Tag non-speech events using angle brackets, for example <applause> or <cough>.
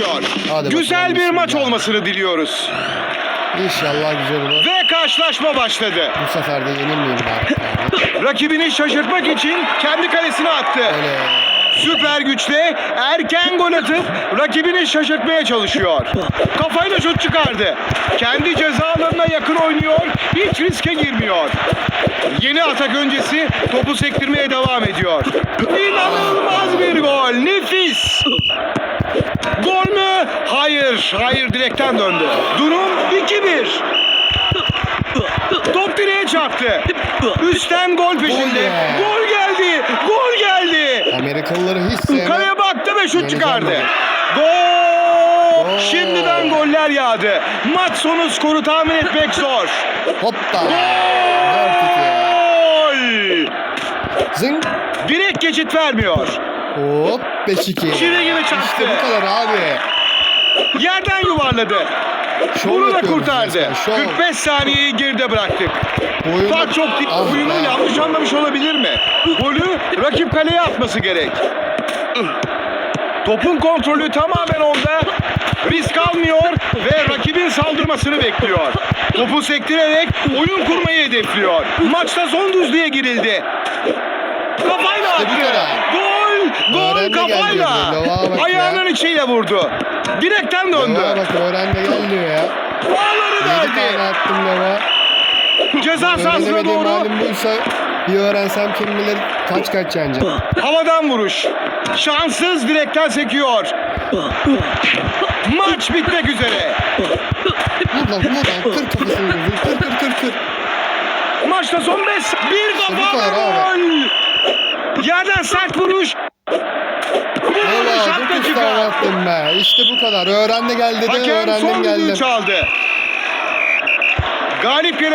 başlıyor. Hadi Güzel bakalım, bir maç bismillah. olmasını diliyoruz. İnşallah güzel olur. Ve karşılaşma başladı. Bu sefer de yenilmeyeyim abi. <laughs> Rakibini şaşırtmak için kendi kalesine attı. Öyle. Süper güçle erken gol atıp rakibini şaşırtmaya çalışıyor. Kafayla şut çıkardı. Kendi ceza alanına yakın oynuyor. Hiç riske girmiyor. Yeni atak öncesi topu sektirmeye devam ediyor. İnanılmaz bir gol. Hayır. Hayır direkten döndü. Durum 2-1. Top direğe çarptı. Üstten gol peşinde. Gol geldi. Gol geldi. Amerikalıları hiç sevmem. Kaleye baktı ve şut çıkardı. Gol! Gol. Şimdiden goller yağdı. Maç sonu skoru tahmin etmek zor. Hoppa. 4-2. Gol! Zing. Direkt geçit vermiyor. Hop 5-2. Çivi gibi çaktı. İşte bu kadar abi. Yerden yuvarladı. Şov Bunu da kurtardı. resmen, şov. 45 saniyeyi geride bıraktık. Fark çok değil. Ah Oyunu be. yanlış anlamış olabilir mi? Golü rakip kaleye atması gerek. Topun kontrolü tamamen onda. Risk almıyor ve rakibin saldırmasını bekliyor. Topu sektirerek oyun kurmayı hedefliyor. Maçta son düzlüğe girildi. Kafayla attı. Gol! Kafayla. Ayağının içiyle vurdu. Direkten döndü. Leva bak öğren de gel diyor ya. Bağları 7 tane deldi. attım Leva. Ceza sahasına doğru halim buysa bir öğrensem kim bilir kaç kaç yeneceğim. havadan vuruş. Şanssız direkten sekiyor. Maç bitmek üzere. Vur lan vur lan kır kafasını kır kır kır kır. Maçta son 5. Bir kafa gol. Yerden sert vuruş. Çok çıkar. ısrar attım be. İşte bu kadar. Öğren de gel dedi Hakem öğrendim son düdüğü geldim. çaldı. Galip